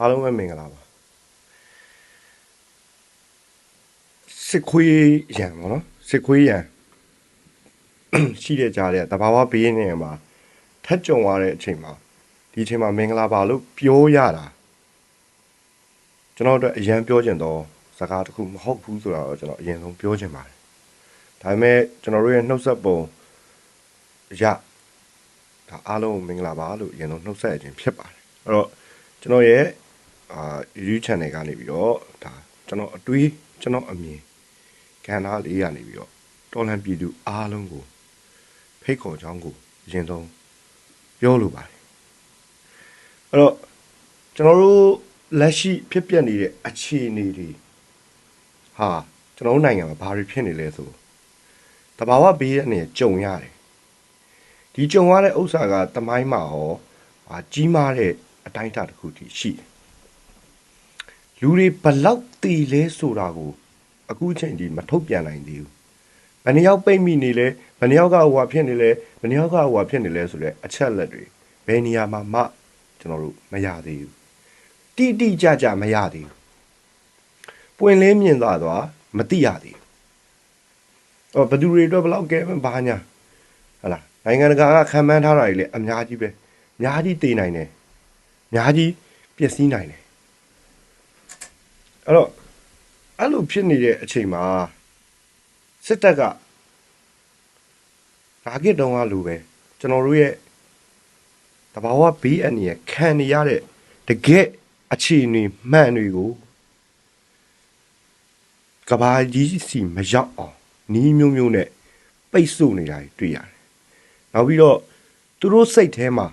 အားလုံးပဲမင်္ဂလာပါစစ်ခွေးရံပေါ့နော်စစ်ခွေးရံရှိတဲ့ကြားတဲ့တဘာဝဘေးနေမှာထက်ကြုံရတဲ့အချိန်မှာဒီအချိန်မှာမင်္ဂလာပါလို့ပြောရတာကျွန်တော်တို့အရန်ပြောချင်တော့စကားတစ်ခုမဟုတ်ဘူးဆိုတာတော့ကျွန်တော်အရင်ဆုံးပြောချင်ပါတယ်ဒါပေမဲ့ကျွန်တော်တို့ရဲ့နှုတ်ဆက်ပုံရဒါအားလုံးကိုမင်္ဂလာပါလို့အရင်ဆုံးနှုတ်ဆက်ခြင်းဖြစ်ပါတယ်အဲ့တော့ကျွန်တော်ရဲ့ အာ YouTube channel ကနေပြီးတော့ဒါကျွန်တော်အတွေးကျွန်တော်အမြင်ကဏ္ဍလေးကနေပြီးတော့တော်လန်ပြည်သူအားလုံးကိုဖိတ်ခေါ်ကြောင်းကိုအရင်ဆုံးပြောလိုပါတယ်အဲ့တော့ကျွန်တော်တို့လက်ရှိဖြစ်ပျက်နေတဲ့အခြေအနေတွေဟာကျွန်တော်တို့နိုင်ငံမှာဘာတွေဖြစ်နေလဲဆိုတဘာဝဘေးရနေကြုံရတယ်ဒီကြုံရတဲ့ဥစ္စာကတမိုင်းမှာဟောအာကြီးမားတဲ့အတိုင်းအတာတစ်ခုတည်းရှိတယ် လူတွေဘလောက်တည်လဲဆိုတာကို အခုချိန်ဒီမထုတ်ပြန်နိုင်သေးဘူးဘယ်နှယောက်ပိတ်မိနေလဲဘယ်နှယောက်ကဟိုဟာဖြစ်နေလဲဘယ်နှယောက်ကဟိုဟာဖြစ်နေလဲဆိုတဲ့အချက်လက်တွေဘယ်နေရာမှာမှကျွန်တော်တို့မရသေးဘူးတိတိကျကျမရသေးဘူးပွင့်လင်းမြင်သွားသွားမသိရသေးဘူးအော်ဘယ်သူတွေအတွက်ဘလောက်ကဲဘာညာဟလာနိုင်ငံတကာကခံမှန်းထားတာတွေလည်းအများကြီးပဲအများကြီးတည်နိုင်တယ်အများကြီးပျက်စီးနိုင်တယ် အဲ့တော့အဲ့လိုဖြစ်နေတဲ့အချိန်မှာစစ်တပ်ကဓာကစ်တုံးကလူပဲကျွန်တော်တို့ရဲ့တဘာဝဘေးအန္တရာယ်ခံနေရတဲ့တကယ့်အခြေအနေမှန်တွေကိုကဘာကြီးစီမရောက်အောင်နီးမျိုးမျိုးနဲ့ပိတ်ဆို့နေတာတွေတွေ့ရတယ်။နောက်ပြီးတော့သူတို့စိတ်ထဲမှာ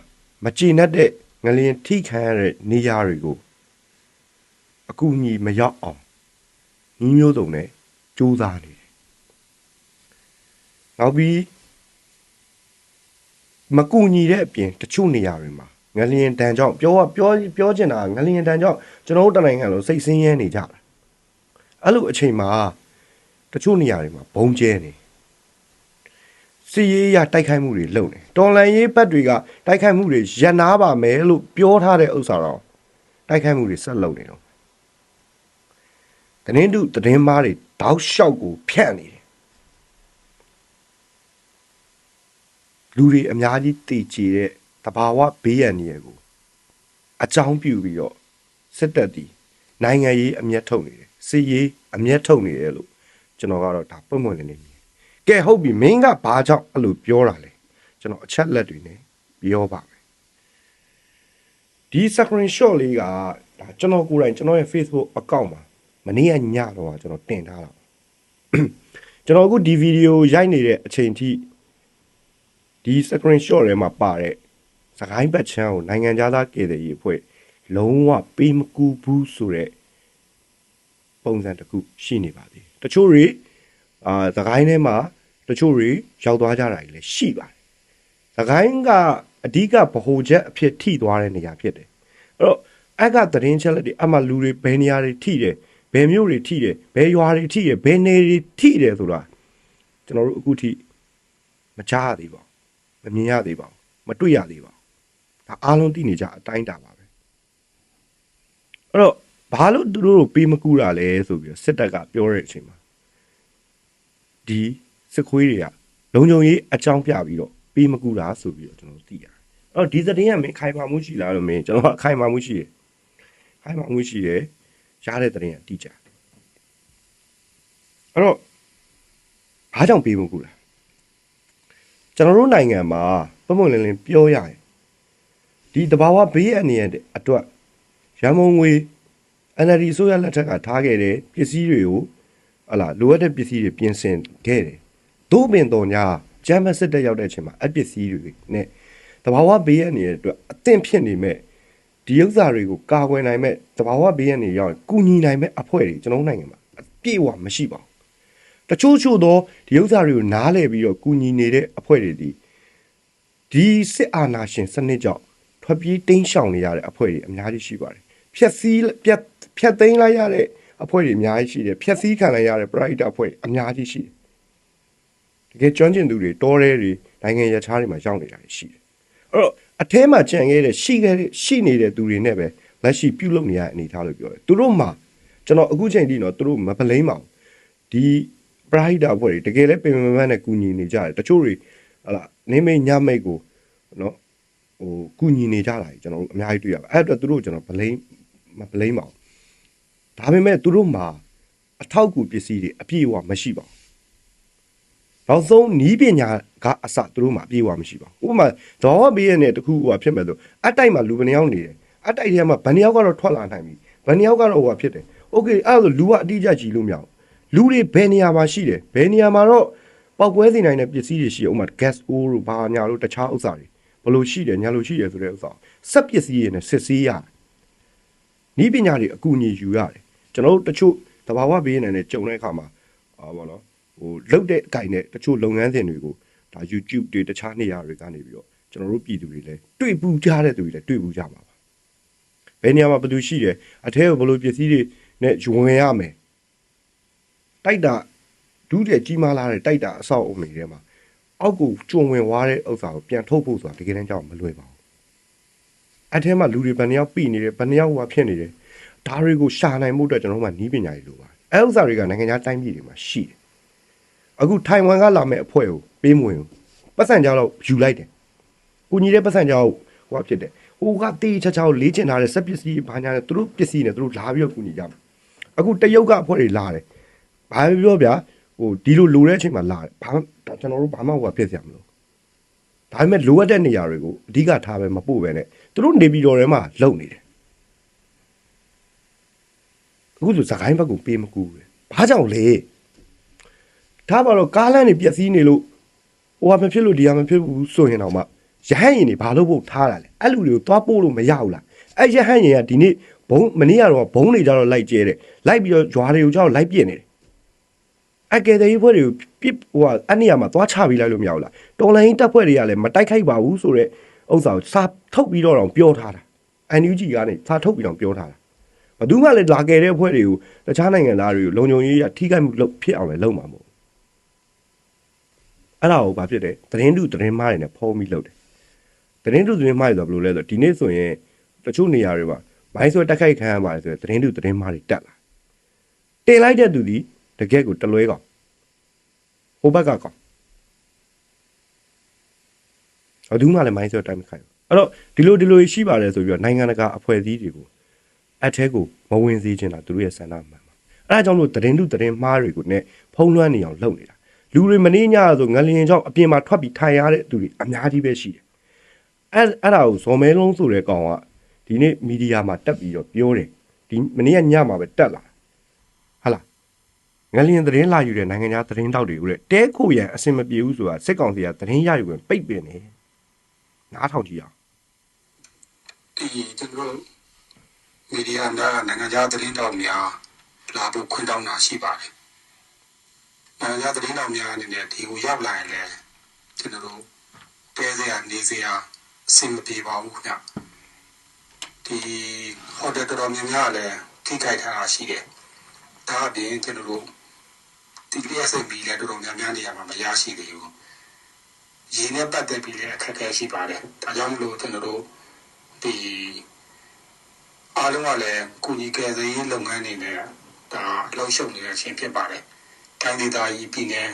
မကျေနပ်တဲ့ငလျင်ထိခံရတဲ့နေရာတွေကို အကူအညီမရောက်အောင်နီးမျိုးစုံနဲ့စူးစမ်းနေတယ်။နောက်ပြီးမကူညီတဲ့အပြင်တချို့နေရာတွေမှာငလျင်တန်ကြောင့်ပြောပြောပြောချင်တာငလျင်တန်ကြောင့်ကျွန်တော်တို့တနိုင်ငံလုံးစိတ်ဆင်းရဲနေကြတာအဲ့လိုအချိန်မှာတချို့နေရာတွေမှာဘုံကျဲနေစီရေးရတိုက်ခိုက်မှုတွေလုပ်နေတော်လန်ရေးဘက်တွေကတိုက်ခိုက်မှုတွေရန်နာပါမယ်လို့ပြောထားတဲ့ဥစ္စာတော့တိုက်ခိုက်မှုတွေဆက်လုပ်နေတော့ တရင်တုတရင်မားတွေတောက်လျှောက်ကိုဖြန့်နေတယ်လူတွေအများကြီးတည်ကြည်တဲ့တဘာဝဘေးရန်နေရကို အကြောင်းပြုပြီးတော့စစ်တပ်တီနိုင်ငံရေးအမျက်ထုတ်နေတယ်စစ်ရေးအမျက်ထုတ်နေတယ်လို့ကျွန်တော်ကတော့ဒါပုံမှန်လေးနေမြင်ကဲဟုတ်ပြီမင်းကဘာကြောင့်အဲ့လိုပြောတာလဲကျွန်တော်အချက်လက်တွေနဲ့ပြောပါမယ်ဒီ screen shot လေးကဒါကျွန်တော်ကိုယ်တိုင်ကျွန်တော်ရဲ့ Facebook account မှာ မနေ့ကညတော့ကျွန်တော်တင်ထားတာကျွန်တော်အခုဒီဗီဒီယိုရိုက်နေတဲ့အချိန်ထိဒီ screen shot ထဲမှာပါတဲ့စကိုင်းဘတ်ချမ်းကိုနိုင်ငံသားကေတဲ့ရေးအဖွဲ့လုံးဝပေးမကူဘူးဆိုတဲ့ပုံစံတစ်ခုရှိနေပါသေးတယ်တချို့တွေအာစကိုင်းထဲမှာတချို့တွေရောက်သွားကြတာကြီးလည်းရှိပါတယ်စကိုင်းကအဓိကဗဟိုချက်အဖြစ်ထိသွားတဲ့နေရာဖြစ်တယ်အဲ့တော့အကသတင်းချက်လက်တွေအမှလူတွေဘယ်နေရာတွေထိတယ် ဘယ်မြို့တွေထိတယ်ဘယ်ရွာတွေထိတယ်ဘယ်နေတွေထိတယ်ဆိုတာကျွန်တော်တို့အခုထိမကြားရသေးပါဘူးမမြင်ရသေးပါဘူးမတွေ့ရသေးပါဘူးဒါအားလုံးသိနေကြအတိုင်းတာပါပဲအဲ့တော့ဘာလို့သူတို့ပေးမကူတာလဲဆိုပြီးတော့စစ်တပ်ကပြောတဲ့အချိန်မှာဒီစစ်ခွေးတွေကလုံခြုံရေးအကြောင်းပြပြီးတော့ပေးမကူတာဆိုပြီးတော့ကျွန်တော်သိရတယ်အဲ့တော့ဒီသတင်းကမင်းခိုင်မာမှုရှိလားလို့မင်းကျွန်တော်ကခိုင်မာမှုရှိတယ်ခိုင်မာမှုရှိတယ် ရတဲ့သတင်းကတိကျအဲ့တော့ဘာကြောင့်ပေးမကူလားကျွန်တော်တို့နိုင်ငံမှာပုံမှန်လင်းလင်းပြောရရင်ဒီတဘာဝဘေးအန္တရာယ်အတွက်ရန်ကုန်ငွေ NLD ဆိုရလက်ထက်ကထားခဲ့တဲ့ပစ္စည်းတွေကိုဟလာလိုအပ်တဲ့ပစ္စည်းတွေပြင်ဆင်ခဲ့တယ်။သို့ပင်တော်ညာဂျမ်မစစ်တက်ရောက်တဲ့အချိန်မှာအပစ္စည်းတွေနဲ့တဘာဝဘေးရနေတဲ့အတွက်အသင့်ဖြစ်နေမဲ့ ဒီဥစ္စာတွေကိုကာကွယ်နိုင်မဲ့တဘာဝဘေးရနေရောက်ရင်ကူညီနိုင်မဲ့အဖွဲ့တွေကျွန်တော်နိုင်ငံမှာအပြည့်အဝမရှိပါဘူး။တချို့ချို့သောဒီဥစ္စာတွေကိုနားလည်ပြီးတော့ကူညီနေတဲ့အဖွဲ့တွေဒီဒီစစ်အာဏာရှင်စနစ်ကြောင့်ထွက်ပြေးတိမ်းရှောင်နေရတဲ့အဖွဲ့တွေအများကြီးရှိပါတယ်။ဖြက်စီးပြက်ဖြတ်သိမ်းလိုက်ရတဲ့အဖွဲ့တွေအများကြီးရှိတယ်ဖြတ်စည်းခံလိုက်ရတဲ့ private အဖွဲ့အများကြီးရှိတယ်တကယ်ကျွမ်းကျင်သူတွေတောရဲတွေနိုင်ငံရခြားတွေမှာရောက်နေတာရှိတယ်အဲ့တော့ အထဲမှာကြံခဲ့တဲ့ရှိခဲ့တဲ့ရှိနေတဲ့သူတွေနဲ့ပဲလက်ရှိပြုလုပ်နေရတဲ့အနေအထားလို့ပြောတယ်သူတို့မှကျွန်တော်အခုချိန်ထိတော့သူတို့မပလိမ့်ပါဘူးဒီပရိုက်တာအဖွဲ့တွေတကယ်လဲပင်ပန်းပန်းနဲ့ကူညီနေကြတယ်တချို့တွေဟလာနေမိတ်ညမိတ်ကိုနော်ဟိုကူညီနေကြတာကြီးကျွန်တော်တို့အများကြီးတွေ့ရပါအဲ့အတွက်သူတို့ကျွန်တော်ပလိမ့်မပလိမ့်ပါဘူးဒါပေမဲ့သူတို့မှာအထောက်အကူပစ္စည်းတွေအပြည့်အဝမရှိပါဘူး နောက်ဆုံးနီးပညာကအစသူတို့မှာအပြည့်အဝမရှိပါဘူးဥပမာဇောဘေးရဲ့နဲ့တခုဟိုဖြစ်မဲ့ဆိုအတိုက်မှာလူဘယ်နှယောက်နေတယ်အတိုက်ထဲမှာဘယ်နှယောက်ကတော့ထွက်လာနိုင်ပြီဘယ်နှယောက်ကတော့ဟိုဟာဖြစ်တယ်โอเคအဲ့ဒါဆိုလူကအတိအကျကြည့်လို့မရဘူးလူတွေဘယ်နေရာမှာရှိတယ်ဘယ်နေရာမှာတော့ပောက်ကွဲစေနိုင်တဲ့ပစ္စည်းတွေရှိတယ်ဥပမာ gas o တို့ဘာညာတို့တခြားဥစ္စာတွေဘယ်လိုရှိတယ်ညာလိုရှိတယ်ဆိုတဲ့ဥစ္စာစက်ပစ္စည်းတွေနဲ့စစ်ဆေးရတယ်နီးပညာတွေအကူအညီယူရတယ်ကျွန်တော်တို့တချို့တဘာဝဘေးနေနဲ့ကြုံတဲ့အခါမှာအာဘောနော် ဟိုလုတ်တဲ့အကင်နဲ့တချို့လုပ်ငန်းစဉ်တွေကိုဒါ YouTube တွေတခြားနေရာတွေကနေပြီးတော့ကျွန်တော်တို့ပြည်သူတွေလည်းတွေ့ပူကြတဲ့သူတွေလည်းတွေ့ပူကြမှာပါဘယ်နေရာမှာဘယ်သူရှိတယ်အထဲကိုဘယ်လိုပစ္စည်းတွေနဲ့ယူဝင်ရမယ်တိုက်တာဒုတိယကြီးမားလာတဲ့တိုက်တာအဆောက်အုံတွေထဲမှာအောက်ကိုကျွံဝင်သွားတဲ့ဥစ္စာကိုပြန်ထုတ်ဖို့ဆိုတာတကယ်တမ်းကြောင့်မလွယ်ပါဘူးအထဲမှာလူတွေဘယ်နှယောက်ပြီနေတယ်ဘယ်နှယောက်ဟိုဖြစ်နေတယ်ဒါတွေကိုရှာနိုင်မှုအတွက်ကျွန်တော်တို့ကနီးပညာတွေလိုပါတယ်အဲဥစ္စာတွေကနိုင်ငံခြားတိုင်းပြည်တွေမှာရှိတယ် အခုထိုင်ဝမ်ကလာမဲ့အဖွဲ့ကိုပေးမဝင်ဘူးပတ်စံကြောက်တော့ယူလိုက်တယ်ကိုကြီးတဲ့ပတ်စံကြောက်ဟိုကဖြစ်တယ်ဟိုကတေးချာချာကိုလေးကျင်ထားတဲ့စက်ပစ္စည်းဘာညာနဲ့သူတို့ပစ္စည်းနဲ့သူတို့လာပြီးတော့ကူညီကြမှာအခုတရုတ်ကအဖွဲ့တွေလာတယ်ဘာပဲပြောဗျာဟိုဒီလိုလိုတဲ့အချိန်မှာလာတယ်ဘာဒါကျွန်တော်တို့ဘာမှဟိုကဖြစ်စရာမလိုဒါပေမဲ့လိုအပ်တဲ့နေရာတွေကိုအဓိကထားပဲမပို့ပဲနဲ့သူတို့နေပြည်တော်ထဲမှာလုံနေတယ်အခုဆိုစကိုင်းဘက်ကိုပေးမကူပဲဘာကြောင့်လဲ ဒါပါတော့ကားလမ်းတွေပျက်စီးနေလို့ဟိုဟာမဖြစ်လို့ဒီဟာမဖြစ်ဘူးဆိုရင်တော့မှရဟန်းရင်တွေဘာလို့ဖို့ထားတာလဲအဲ့လူတွေကိုသွားပို့လို့မရဘူးလားအဲ့ရဟန်းရင်ကဒီနေ့ဘုံမနေ့ကတော့ဘုံတွေကြတော့လိုက်ကျဲတယ်လိုက်ပြီးတော့ဂျွာတွေကိုကျတော့လိုက်ပြစ်နေတယ်အကယ်တည်းဖွဲ့တွေကိုပြစ်ဟိုဟာအဲ့နေရာမှာသွားချပြီးလိုက်လို့မရဘူးလားတော်လိုင်းတပ်ဖွဲ့တွေကလည်းမတိုက်ခိုက်ပါဘူးဆိုတော့ဥစ္စာကိုစာထုတ်ပြီးတော့တော့ပြောထားတာ NUG ကနေစာထုတ်ပြီးတော့ပြောထားတာဘယ်သူမှလည်းလာကြတဲ့အဖွဲ့တွေကိုတခြားနိုင်ငံသားတွေကိုလုံခြုံရေးရထိခိုက်မှုလုပ်ဖြစ်အောင်လည်းလုပ်မှာမဟုတ် အဲ့ဒါကိုဘာဖြစ်တယ်သတင်းတုသတင်းမှားတွေနဲ့ဖုံးပြီးလုပ်တယ်သတင်းတုသတင်းမှားတွေဆိုဘယ်လိုလဲဆိုတော့ဒီနေ့ဆိုရင်တချို့နေရာတွေမှာမိုင်းဆွဲတက်ခိုက်ခံရပါတယ်ဆိုရင်သတင်းတုသတင်းမှားတွေတက်လာတင်လိုက်တဲ့သူဒီတကယ့်ကိုတလွဲကောင်ဟိုဘက်ကကောင်အဒူးမှလည်းမိုင်းဆွဲတိုင်းမခိုက်ဘူးအဲ့တော့ဒီလိုဒီလိုရှိပါတယ်ဆိုပြီးတော့နိုင်ငံတကာအဖွဲ့အစည်းတွေကိုအထက်ကိုမဝင်စေချင်တာသူတို့ရဲ့ဆန္ဒမှန်ပါအဲ့ဒါကြောင့်လို့သတင်းတုသတင်းမှားတွေကိုねဖုံးလွှမ်းနေအောင်လုပ်နေတာ လူတွေမနေညဆိုငလျင်ကြောင့်အပြင်မှာထွက်ပြီးထိုင်ရတဲ့သူတွေအများကြီးပဲရှိတယ်အဲ့အဲ့ဒါကိုဇော်မဲလုံးဆိုတဲ့ကောင်ကဒီနေ့မီဒီယာမှာတက်ပြီးတော့ပြောတယ်ဒီမနေ့ကညမှာပဲတက်လာဟာလားငလျင်သတင်းလာယူတဲ့နိုင်ငံခြားသတင်းတောက်တွေကိုလည်းတဲခိုရန်အစင်မပြေဘူးဆိုတာစစ်ကောင်စီကသတင်းရယူဝင်ပိတ်ပင်နေနားထောင်ကြည့်အောင်ဒီကျွန်တော်တို့မီဒီယာနာနိုင်ငံခြားသတင်းတောက်များလာဖို့ခွင့်တောင်းတာရှိပါတယ်။ နိုင်ငံခြားသတင်းတောက်များအနေနဲ့ဒီကိုရောက်လာရင်လည်းကျွန်တော်တို့တဲစရာနေစရာအဆင်မပြေပါဘူးခင်ဗျ။ဒီဟိုတယ်တော်တော်များများလည်းထိခိုက်ထားတာရှိတယ်။ဒါအပြင်ကျွန်တော်တို့ဒီလျှက်စိတ်ပြီးလည်းတော်တော်များများနေရာမှာမရရှိသေးဘူး။ရင်းနဲ့ပတ်သက်ပြီးလည်းအခက်အခဲရှိပါတယ်။ဒါကြောင့်မလို့ကျွန်တော်တို့ဒီအားလုံးကလည်းကုညီကယ်ဆယ်ရေးလုပ်ငန်းတွေနဲ့ဒါလှုပ်ရှုပ်နေတဲ့အချိန်ဖြစ်ပါတယ်။ တိုင်းဒေသကြီးပြည်နယ်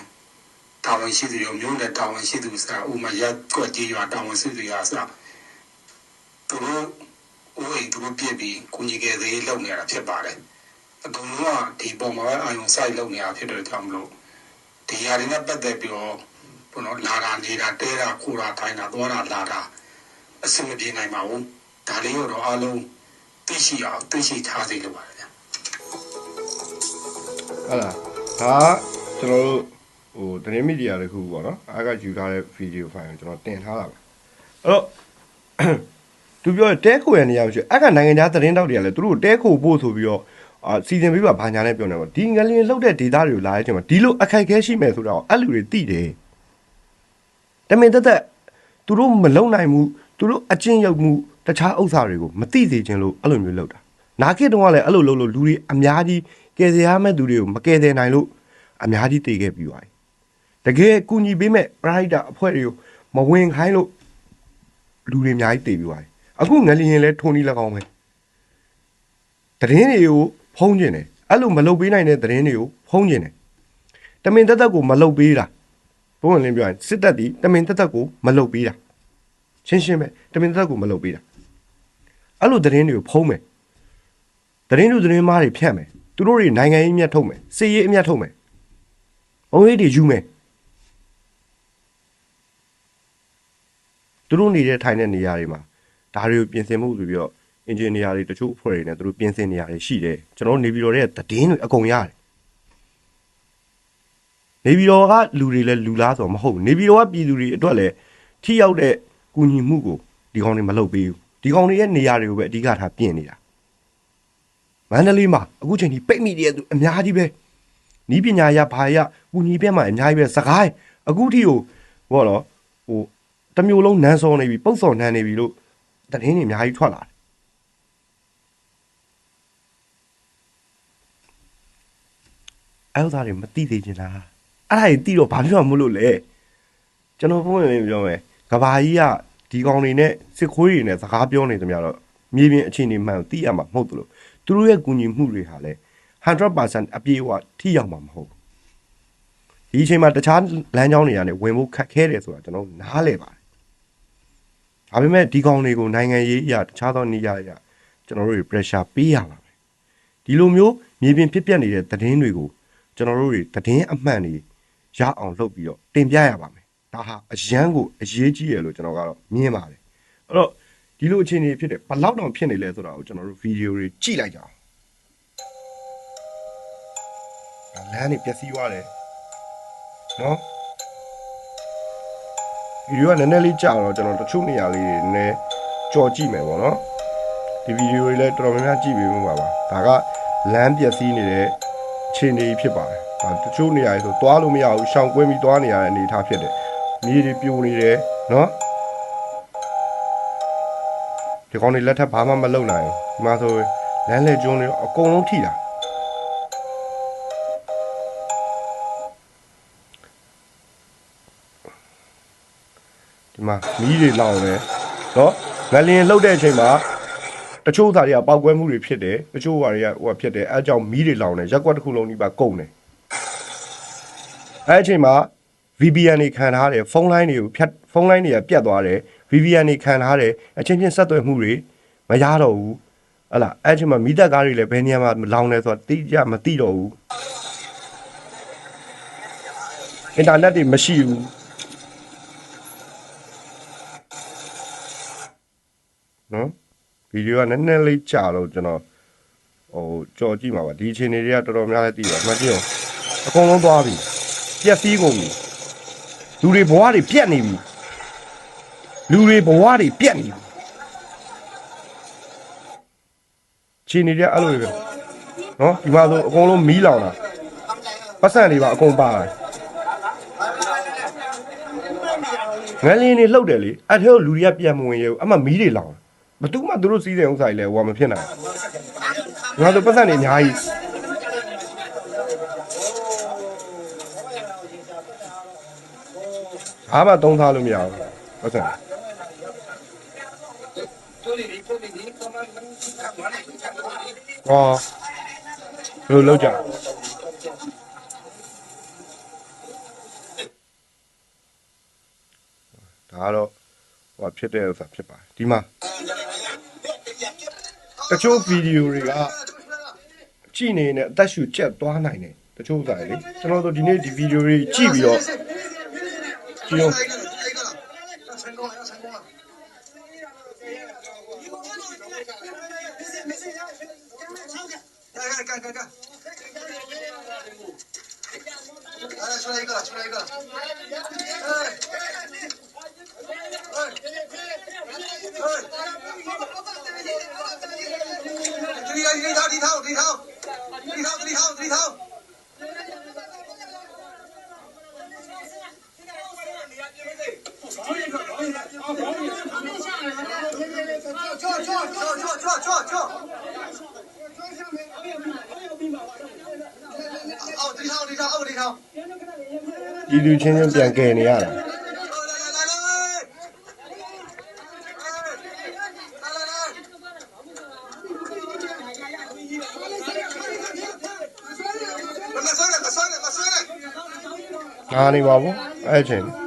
တာဝန်ရှိသူတွေမျိုးနဲ့တာဝန်ရှိသူစားဥမာရက်ကွက်ကြီးရွာတာဝန်ရှိသူရာစားသူတို့ဥယျာဉ်သူတို့ပြည့်ပြီးကုညီကယ်ဆယ်ရေးလုပ်နေတာဖြစ်ပါတယ်။အကုန်လုံးကဒီပုံမှာအာယုံစိုက်လုပ်နေတာဖြစ်တဲ့ကြောင့်မလို့ဒီຢာတွေနဲ့ပတ်သက်ပြီးတော့ဘုနော်လာတာနေတာတဲတာခိုးတာထိုင်းတာသွားတာလာတာအဆင်မပြေနိုင်ပါဘူး။ဒါလေးတော့အားလုံးသိရှိအောင်သိရှိထားစေလိုပါတယ်ဗျာဟုတ်လား ဒါကကျွန်တော်တို့ဟိုသတင်းမီဒီယာတခုပေါ့နော်အားကယူထားတဲ့ဗီဒီယိုဖိုင်ကိုကျွန်တော်တင်ထားတာပါအဲ့တော့သူပြောတဲ့တဲခိုရနေရမရှိအဲ့ကနိုင်ငံခြားသတင်းတောက်တွေကလည်းသူတို့တဲခိုဖို့ဆိုပြီးတော့အာစီစဉ်ပြီးပါဘာညာနဲ့ပြောနေပါဒီငလျင်လှုပ်တဲ့ဒေတာတွေကိုလာတဲ့အချိန်မှာဒီလိုအခက်အခဲရှိမယ်ဆိုတော့အဲ့လူတွေသိတယ်တမင်တက်တက်သူတို့မလုံနိုင်မှုသူတို့အကျင့်ရောက်မှုတခြားဥစ္စာတွေကိုမသိစေချင်လို့အဲ့လိုမျိုးလုပ်တာနာခေတ်တုန်းကလည်းအဲ့လိုလုပ်လို့လူတွေအများကြီး ကယ်ဆယ်ရမယ့်သူတွေကိုမကယ်ဆယ်နိုင်လို့အများကြီးတည်ခဲ့ပြီးသွားတယ်တကယ်ကူညီပေးမဲ့ pride အဖွဲ့တွေကိုမဝင်ခိုင်းလို့လူတွေအများကြီးတည်ပြီးသွားတယ်အခုငလျင်လဲထုံနီ၎င်းပဲသတင်းတွေကိုဖုံးကျင်တယ်အဲ့လိုမလုပ်ပေးနိုင်တဲ့သတင်းတွေကိုဖုံးကျင်တယ်တမင်တက်တက်ကိုမလုပ်ပေးတာဘုံဝင်လင်းပြောရင်စစ်တပ်ဒီတမင်တက်တက်ကိုမလုပ်ပေးတာရှင်းရှင်းပဲတမင်တက်တက်ကိုမလုပ်ပေးတာအဲ့လိုသတင်းတွေကိုဖုံးမယ်သတင်းလူသတင်းမားတွေဖြန့်မယ် သူတို့တွေနိုင်ငံရေးအမြတ်ထုတ်မယ်စစ်ရေးအမြတ်ထုတ်မယ်ဘုံရေးတွေယူမယ်သူတို့နေတဲ့ထိုင်တဲ့နေရာတွေမှာဒါတွေကိုပြင်ဆင်မှုဆိုပြီးတော့အင်ဂျင်နီယာတွေတချို့အဖွဲ့တွေနဲ့သူတို့ပြင်ဆင်နေရတယ်ရှိတယ်ကျွန်တော်တို့နေပြည်တော်ရဲ့သတင်းတွေအကုန်ရတယ်နေပြည်တော်ကလူတွေလည်းလူလားဆိုတော့မဟုတ်ဘူးနေပြည်တော်ကပြည်သူတွေအတွက်လည်းထိရောက်တဲ့ကူညီမှုကိုဒီကောင်တွေမလုပ်ပေးဘူးဒီကောင်တွေရဲ့နေရာတွေကိုပဲအဓိကထားပြင်နေတာ မန္တလေးမှာအခုချိန်ထိပိတ်မိတဲ့သူအများကြီးပဲနီးပညာရဘာရကူညီပြတ်မှာအများကြီးပဲစကိုင်းအခုထိကိုဟောတော့ဟိုတစ်မျိုးလုံးနန်းစောနေပြီပုတ်စော်နန်းနေပြီလို့သတင်းတွေအများကြီးထွက်လာတယ်အဲ့ဥစ္စာတွေမသိသေးချင်တာအဲ့ဒါတွေသိတော့ဘာဖြစ်မှမလို့လဲကျွန်တော်ပုံမှန်လေးပြောမယ်ကဘာကြီးကဒီကောင်တွေနဲ့စစ်ခွေးတွေနဲ့စကားပြောနေသမျှတော့မြေပြင်အခြေအနေမှန်ကိုသိရမှာမဟုတ်ဘူးလို့ သူတို့ရဲ့ကူညီမှုတွေဟာလဲ100%အပြည့်အဝထိရောက်မှာမဟုတ်ဘူးဒီအချိန်မှာတခြားလမ်းကြောင်းတွေကနေဝင်ဖို့ခက်ခဲတယ်ဆိုတာကျွန်တော်နားလဲပါတယ်ဒါပေမဲ့ဒီကောင်တွေကိုနိုင်ငံရေးအရာတခြားသောနေရာအရာကျွန်တော်တို့တွေ pressure ပေးရပါမယ်ဒီလိုမျိုးမြေပြင်ဖြစ်ပျက်နေတဲ့သတင်းတွေကိုကျွန်တော်တို့တွေသတင်းအမှန်တွေရအောင်လုပ်ပြီးတော့တင်ပြရပါမယ်။ဒါဟာအရန်ကိုအရေးကြီးရလို့ကျွန်တော်ကတော့မြင်ပါတယ်။အဲ့တော့ ဒီလိုအခြေအနေဖြစ်တယ်ဘလောက်တောင်ဖြစ်နေလဲဆိုတာကိုကျွန်တော်တို့ဗီဒီယိုတွေကြည့်လိုက်ကြအောင်။ဒါလမ်းတွေပျက်စီးသွားတယ်။နော်ဗီဒီယိုကနည်းနည်းလေးကြာတော့ကျွန်တော်တချို့နေရာလေးတွေနည်းနည်းကြော်ကြည့်မယ်ပေါ့နော်။ဒီဗီဒီယိုတွေလည်းတော်တော်များများကြည့်ပေးမှုပါပါ။ဒါကလမ်းပျက်စီးနေတဲ့ခြေနေဖြစ်ပါတယ်။ဒါတချို့နေရာတွေဆိုသွားလို့မရဘူးရှောင်ကွင်းပြီးသွားနေရတဲ့အနေအထားဖြစ်တယ်။မြေတွေပြိုနေတယ်နော်။ ဒီကောင်တွေလက်ထပ်ဘာမှမလုပ်နိုင်ဘူး။ဒီမှာဆိုလမ်းလေကျွန်းတွေအကုန်လုံးထိတာ။ဒီမှာမီးတွေလောင်တယ်နော်။ငလျင်လှုပ်တဲ့အချိန်မှာတချို့သားတွေကပောက်ကွဲမှုတွေဖြစ်တယ်တချို့ဟာတွေကဟိုဟာဖြစ်တယ်အဲအကြောင်းမီးတွေလောင်တယ်ရက်ကွက်တစ်ခုလုံးဒီပါကုန်တယ်အဲအချိန်မှာ VPN တွေခံထားတယ်ဖုန်းလိုင်းတွေကိုဖြတ်ဖုန်းလိုင်းတွေကပြတ်သွားတယ် VPN တွေခံထားတယ်အချင်းချင်းဆက်သွယ်မှုတွေမရတော့ဘူးဟလာအဲအချိန်မှာမီးတက်ကားတွေလည်းဘယ်နေရာမှာလောင်နေဆိုတာတိကျမသိတော့ဘူးအင်တာနက်တွေမရှိဘူးနော်ဗီဒီယိုကနည်းနည်းလေးကြာတော့ကျွန်တော်ဟိုကြော်ကြည့်မှာပါဒီအချိန်တွေကတော်တော်များများသိပါမှကြည့်အောင်အကုန်လုံးသွားပြီပြက်စီးကုန်ပြီ လူတွေဘဝတွေပြက်နေပြီလူတွေဘဝတွေပြက်နေပြီချိန်နေကြအဲ့လိုပဲနော်ဒီမှာဆိုအကုန်လုံးမီးလောင်တာပတ်စံတွေပါအကုန်ပါတယ်ငလင်းနေလှုပ်တယ်လေအဲ့ထဲကိုလူတွေကပြန်မဝင်ရဘူးအမှမီးတွေလောင်ဘသူမှသူတို့စီးတဲ့ဥစ္စာတွေလည်းဟိုကမဖြစ်နိုင်ဘူးငါတို့ပတ်စံတွေအများကြီး အားမသုံးထားလို့မရဘူးပတ်စံဟောဘယ်လိုလုပ်ကြလဲဒါကတော့ဟိုဖြစ်တဲ့ဥစ္စာဖြစ်ပါတယ်ဒီမှာတချို့ဗီဒီယိုတွေကကြည့်နေနေအသက်ရှူကျက်သွားနိုင်တယ်တချို့ဥစ္စာတွေလေကျွန်တော်တို့ဒီနေ့ဒီဗီဒီယိုတွေကြည့်ပြီးတော့ you. đi thao đi thao đi thao đi thao đi thao đi thao ဒီလူချင်းချင်းပြန်ကယ်နေရတာငါနေပါဘူးအဲ့ချင်း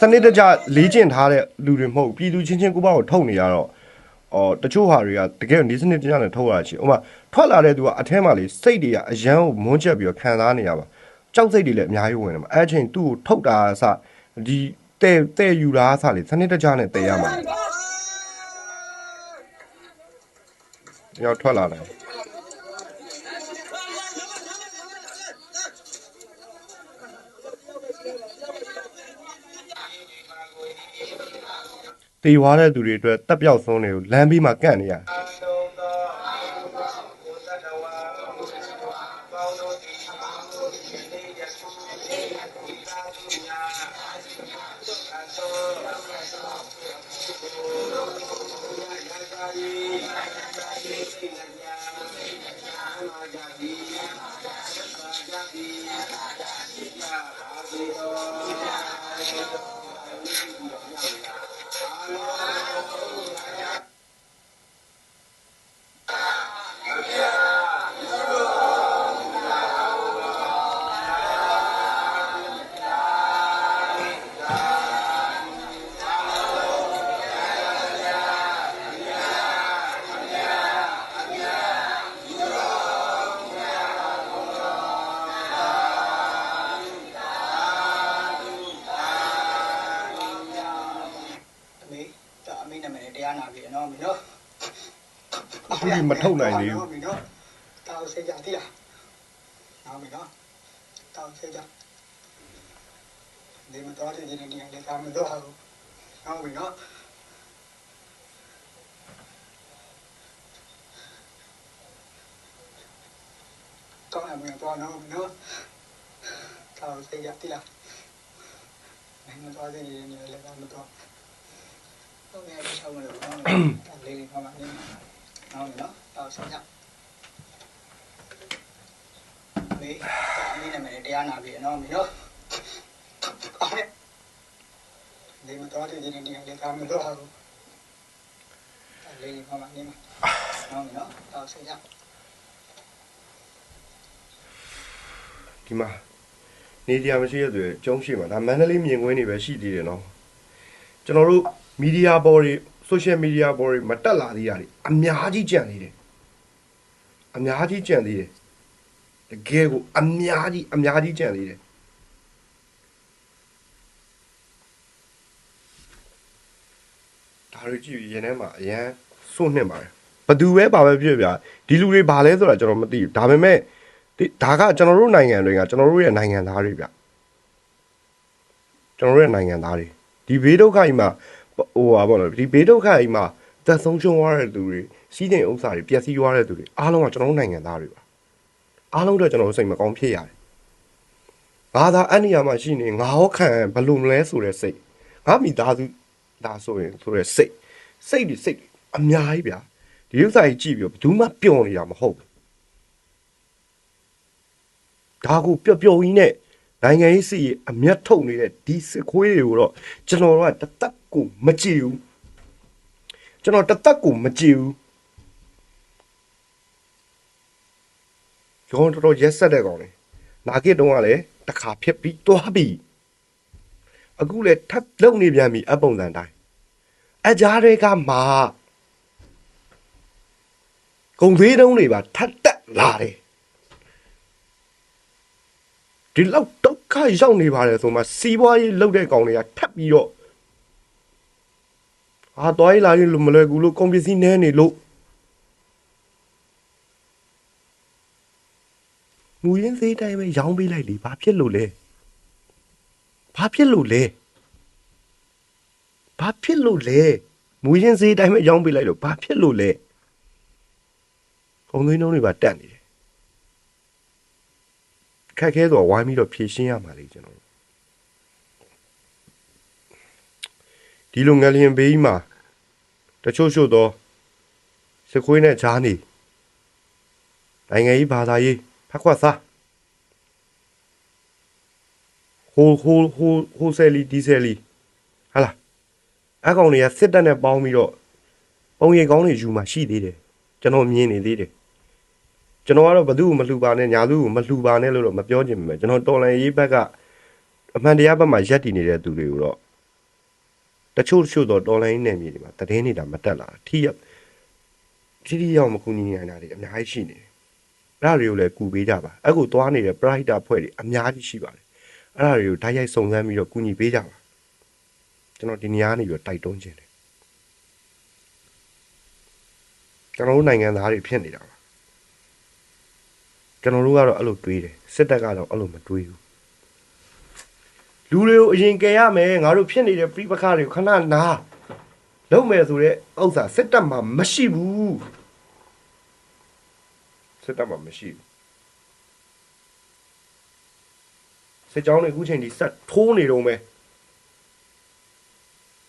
စနစ်တကျလေးကျင့်ထားတဲ့လူတွေမဟုတ်ဘူးပြည်သူချင်းချင်းကိုယ့်ဘာကိုထုတ်နေရတော့အော်တချို့ဟာတွေကတကယ်ဒီစနစ်တကျနဲ့ထုတ်ရတာရှိဥပမာထွက်လာတဲ့သူကအထဲမှာလေစိတ်တွေကအရန်ကိုမွန်းချက်ပြီးတော့ခံစားနေရပါကြောက်စိတ်တွေလည်းအများကြီးဝင်နေမှာအဲ့ချင်းသူ့ကိုထုတ်တာအစဒီတဲ့တဲ့ယူတာအစလေစနစ်တကျနဲ့တည်ရမှာရောက်ထွက်လာတယ် တေွားတဲ့သူတွေအတွက်တက်ပြောက်ဆုံးတွေကိုလမ်းပြီးမှကန့်နေရတယ် အခုဒီမထုတ်နိုင်သေးဘူးမင်းတို့တောက်စေကြတိလားနော်မင်းတို့တောက်စေကြဒီမတော်တဲ့ဒီနေ့လည်းကာမတော့ဟုတ် နော်မင်းတို့ကောင်းတယ်မင်းတို့နော်မင်းတို့တောက်စေကြတိလားမင်းတို့တဲ့ဒီနေ့လည်းကာမတော့ဟုတ်ကဲ့ဒီဆောင်မလို့နော်။လေးလေးပါပါလေး။နော်နော်။တော့ဆက်ရ။မေးဒါအမင်းနာမည်နဲ့တရားနာပြီနော်မင်းတို့။အော်။ဒီမတော်တဲ့ဒီနေ့ဒီနေ့ကာမတော့ဟုတ်။လေးလေးပါပါလေး။နော်နော်။တော့ဆက်ရ။ဒီမှာနေတရားမရှိတဲ့သူတွေကျုံးရှိမှာဒါမန္တလေးမြင်ကွင်းတွေပဲရှိသေးတယ်နော်ကျွန်တော်တို့မီဒီယာဘော်တွေ social media ဘော်တွေမတက်လာသေးရတယ်အများကြီးကြံသေးတယ်အများကြီးကြံသေးတယ်တကယ်ကိုအများကြီးအများကြီးကြံသေးတယ်ဒါတွေကြည့်ပြီးရင်ထဲမှာအရန်စိုးနှင့်ပါတယ်ဘသူပဲပါပဲဖြစ်ဖြစ်ဗျာဒီလူတွေဘာလဲဆိုတာကျွန်တော်မသိဘူးဒါပေမဲ့ဒီဒါကကျွန်တော်တို့နိုင်ငံတွေကကျွန်တော်တို့ရဲ့နိုင်ငံသားတွေဗျကျွန်တော်တို့ရဲ့နိုင်ငံသားတွေဒီဘေးဒုက္ခကြီးမှာ ဟိုပါဘောနော်ဒီဘေးဒုက္ခကြီးမှာသက်ဆုံးရှုံးသွားတဲ့သူတွေစီးတဲ့ဥစ္စာတွေပျက်စီးသွားတဲ့သူတွေအားလုံးကကျွန်တော်တို့နိုင်ငံသားတွေပါအားလုံးတော့ကျွန်တော်တို့စိတ်မကောင်းဖြစ်ရတယ်ဘာသာအဲ့နေရာမှာရှိနေငါဟောခံဘယ်လိုမလဲဆိုတဲ့စိတ်ငါမိသားစုဒါဆိုရင်ဆိုတဲ့စိတ်စိတ်ဒီစိတ်အများကြီးဗျာဒီဥစ္စာကြီးကြည့်ပြီးတော့ဘယ်သူမှပျော်နေတာမဟုတ်ဘူးဒါကိုပျော်ပျော်ကြီးနဲ့နိုင်ငံရေးစီရေးအမျက်ထုတ်နေတဲ့ဒီစစ်ခွေးတွေကိုတော့ကျွန်တော်တို့ကတသက် ကိုမကြည့်ဘူးကျွန်တော်တသက်ကိုမကြည့်ဘူးရောတော်တော်ရက်ဆက်တဲ့ကောင်လေနာဂစ်တုံးကလည်းတစ်ခါဖြစ်ပြီးတွားပြီးအခုလည်းထပ်လုံနေပြန်ပြီအပုံစံတိုင်းအကြားတွေကမှာဂုံသေးတုံးတွေပါထပ်တက်လာတယ်ဒီလောက်ဒုက္ခရောက်နေပါတယ်ဆိုမှစီးပွားရေးလုပ်တဲ့ကောင်တွေကထပ်ပြီးတော့ အာတွားရေးလာရင်မလွယ်ကူလို့ကွန်ပစ္စည်းနဲနေလို့မူရင်းသေးတိုင်းပဲရောင်းပေးလိုက်လေဘာဖြစ်လို့လဲဘာဖြစ်လို့လဲဘာဖြစ်လို့လဲမူရင်းသေးတိုင်းပဲရောင်းပေးလိုက်လို့ဘာဖြစ်လို့လဲကုန်သွင်းနှုန်းတွေပါတက်နေတယ်ခက်ခဲဆိုတော့ဝိုင်းပြီးတော့ဖြည့်ရှင်းရမှာလေကျွန်တော်တို့ဒီလိုငလျင်ဘေးကြီးမှာ တချို့ချို့တော့စခွေးနဲ့ဂျားနေနိုင်ငံရေးဘာသာရေးဖက်ခွက်စားဟိုဟိုဟိုဟိုဆယ်လီဒီဆယ်လီဟာလားအကောင်တွေကစစ်တပ်နဲ့ပေါင်းပြီးတော့ပုံရိပ်ကောင်းတွေယူมาရှိသေးတယ်ကျွန်တော်မြင်နေသေးတယ်ကျွန်တော်ကတော့ဘသူ့ကိုမလှူပါနဲ့ညာသူ့ကိုမလှူပါနဲ့လို့တော့မပြောချင်ပါဘူးကျွန်တော်တော်လန်ရေးဘက်ကအမှန်တရားဘက်မှာရက်တည်နေတဲ့သူတွေကိုတော့ တချို့တချို့တော့တော်လိုင်းနယ်မြေတွေမှာတည်င်းနေတာမတက်လာထိရထိထိရောက်မကူညီနိုင်တာတွေအများကြီးရှိနေတယ်အဲ့ဒါတွေကိုလည်းကူပေးကြပါအခုသွားနေတဲ့ pride အဖွဲ့တွေအများကြီးရှိပါတယ်အဲ့ဒါတွေကိုဓာတ်ရိုက်စုံစမ်းပြီးတော့ကူညီပေးကြပါကျွန်တော်ဒီနေရာကနေပြီးတော့တိုက်တွန်းခြင်းတယ်ကျွန်တော်တို့နိုင်ငံသားတွေဖြစ်နေတာပါကျွန်တော်တို့ကတော့အဲ့လိုတွေးတယ်စစ်တပ်ကတော့အဲ့လိုမတွေးဘူး လူတွေကိုအရင်ကယ်ရမယ်ငါတို့ဖြစ်နေတဲ့ပြိပခါတွေကိုခဏနာလုံးမယ်ဆိုတဲ့ဥစ္စာစစ်တပ်မှာမရှိဘူးစစ်တပ်မှာမရှိဘူးစစ်ကြောင်းတွေအခုချိန်ဒီဆက်ထိုးနေတော့မယ်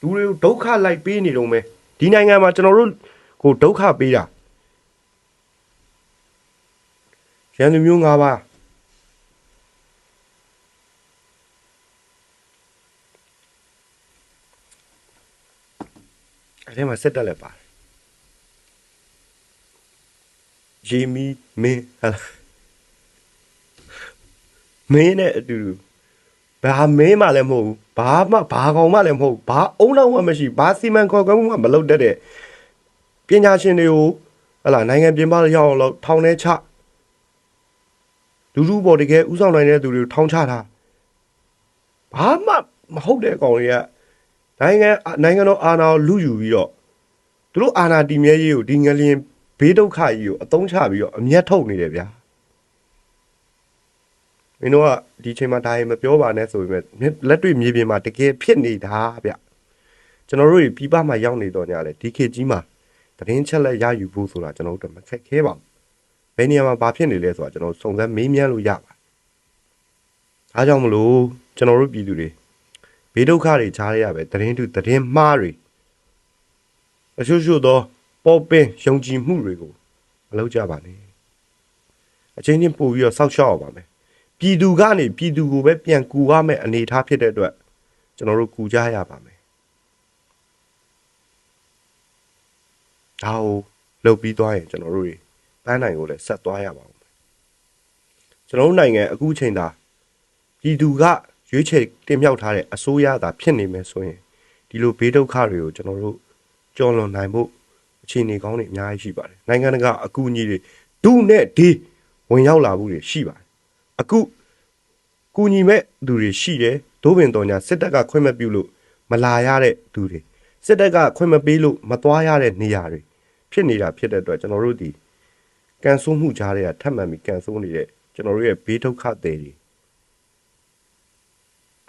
လူတွေကိုဒုက္ခလိုက်ပေးနေတော့မယ်ဒီနိုင်ငံမှာကျွန်တော်တို့ကိုဒုက္ခပေးတာရန်သူမျိုး၅ပါး အဲ့ထဲမှာစစ်တက်လည်းပါတယ်ဂျီမီမင်းဟာလားမင်းနဲ့အတူတူဘာမင်းမှလည်းမဟုတ်ဘူးဘာမှဘာကောင်မှလည်းမဟုတ်ဘူးဘာအုံနောက်မှမရှိဘာစီမံခေါ်ကွယ်မှုမှမလုပ်တတ်တဲ့ပညာရှင်တွေကိုဟလာနိုင်ငံပြင်ပရောက်အောင်လို့ထောင်ထဲချလူလူပေါ်တကယ်ဥဆောင်နိုင်တဲ့သူတွေကိုထောင်ချတာဘာမှမဟုတ်တဲ့ကောင်တွေက နိုင်ငံနိုင်ငံတော်အာဏာကိုလူယူပြီးတော့သူတို့အာဏာတည်မြဲရေးကိုဒီငလျင်ဘေးဒုက္ခကြီးကိုအသုံးချပြီးတော့အမျက်ထုတ်နေတယ်ဗျာမင်းတို့ကဒီချိန်မှာဒါရင်မပြောပါနဲ့ဆိုပေမဲ့လက်တွေ့မြေပြင်မှာတကယ်ဖြစ်နေတာဗျကျွန်တော်တို့ဒီပြည်ပမှာရောက်နေတော့ညလေဒီခေတ်ကြီးမှာသတင်းချက်လက်ရယူဖို့ဆိုတာကျွန်တော်တို့တော့မခက်ခဲပါဘူးဘယ်နေရာမှာဘာဖြစ်နေလဲဆိုတာကျွန်တော်စုံစမ်းမေးမြန်းလို့ရပါတယ်အားကြောင့်မလို့ကျွန်တော်တို့ပြည်သူတွေ ဘေးဒုက္ခတွေကြားရရပဲသတင်းတူသတင်းမှားတွေအချို့ချို့သောပေါ်ပင်ယုံကြည်မှုတွေကိုမလုပ်ကြပါနဲ့အချင်းချင်းပို့ပြီးတော့စောက်ရှောက်အောင်ပါမယ်ပြည်သူကနေပြည်သူကိုပဲပြန်ကူရမယ့်အနေအထားဖြစ်တဲ့အတွက်ကျွန်တော်တို့ကူကြရပါမယ်ဒါကိုလုပ်ပြီးသွားရင်ကျွန်တော်တို့တွေပန်းနိုင်ကိုလည်းဆက်သွားရပါဦးမယ်ကျွန်တော်တို့နိုင်ငံအခုချိန်သာပြည်သူက ရွေးချယ်တင်မြှောက်ထားတဲ့အစိုးရသာဖြစ်နေမယ်ဆိုရင်ဒီလိုဘေးဒုက္ခတွေကိုကျွန်တော်တို့ကြော်လွန်နိုင်ဖို့အခြေအနေကောင်းတွေအများကြီးရှိပါတယ်နိုင်ငံတကာအကူအညီတွေဒုနဲ့ဒီဝင်ရောက်လာမှုတွေရှိပါတယ်အခုကူညီမဲ့သူတွေရှိတယ်ဒို့ပင်တော်ညာစစ်တပ်ကခွင့်မပြုလို့မလာရတဲ့သူတွေစစ်တပ်ကခွင့်မပေးလို့မသွားရတဲ့နေရာတွေဖြစ်နေတာဖြစ်တဲ့အတွက်ကျွန်တော်တို့ဒီကန်ဆိုးမှုကြားတွေကထပ်မံပြီးကန်ဆိုးနေတဲ့ကျွန်တော်တို့ရဲ့ဘေးဒုက္ခတွေတွေ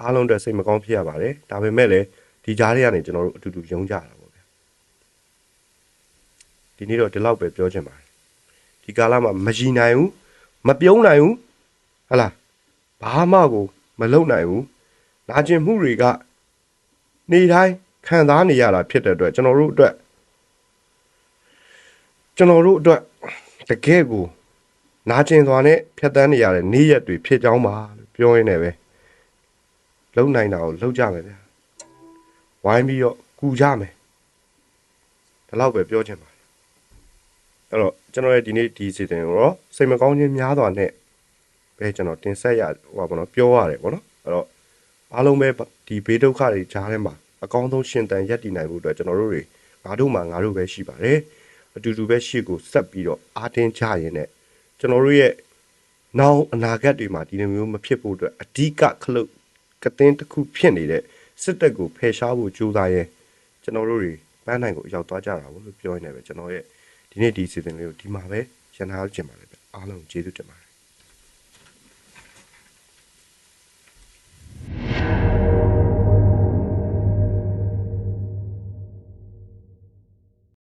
အားလုံးအတွက်စိတ်မကောင်းဖြစ်ရပါတယ်ဒါပေမဲ့လည်းဒီကြားထဲကနေကျွန်တော်တို့အတူတူယုံကြတာပေါ့ဗျာဒီနေ့တော့ဒီလောက်ပဲပြောချင်ပါတယ်ဒီကာလမှာမကြည်နိုင်ဘူးမပြုံးနိုင်ဘူးဟလာဘာမှကိုမလုပ်နိုင်ဘူးနာကျင်မှုတွေကနေတိုင်းခံစားနေရတာဖြစ်တဲ့အတွက်ကျွန်တော်တို့အတွက်ကျွန်တော်တို့အတွက်တကယ်ကိုနာကျင်စွာနဲ့ဖြတ်တန်းနေရတဲ့နေ့ရက်တွေဖြစ်ကြောင်းပါလို့ပြောရင်းနဲ့ပဲ လုံနိုင်တာကိုလုံကြမယ်ဗျာဝိုင်းပြီးတော့ကူကြမယ်ဒီလောက်ပဲပြောချင်ပါတယ်အဲ့တော့ကျွန်တော်ရဲ့ဒီနေ့ဒီစီစဉ်ကိုတော့စိတ်မကောင်းခြင်းများစွာနဲ့ပဲကျွန်တော်တင်ဆက်ရဟိုပါဘောနော်ပြောရတယ်ပေါ့နော်အဲ့တော့အားလုံးပဲဒီဘေးဒုက္ခတွေကြားထဲမှာအကောင်းဆုံးရှင်တန်ရက်တည်နိုင်ဖို့အတွက်ကျွန်တော်တို့တွေငါတို့မှငါတို့ပဲရှိပါတယ်အတူတူပဲရှေ့ကိုဆက်ပြီးတော့အားတင်းကြရင်နဲ့ကျွန်တော်တို့ရဲ့နောင်အနာဂတ်တွေမှာဒီလိုမျိုးမဖြစ်ဖို့အတွက်အဓိကခလုတ် ကတင်းတစ်ခုဖြစ်နေတဲ့စစ်တပ်ကိုဖယ်ရှားဖို့ကြိုးစားရဲကျွန်တော်တို့တွေပန်းနိုင်ကိုရောက်သွားကြတာဘလို့ပြောရနေပဲကျွန်တော်ရဲ့ဒီနေ့ဒီစီစဉ်လေးကိုဒီမှာပဲရန်ထားခြင်းပါတယ်ဗျအားလုံးကျေးဇူးတင်ပါတယ်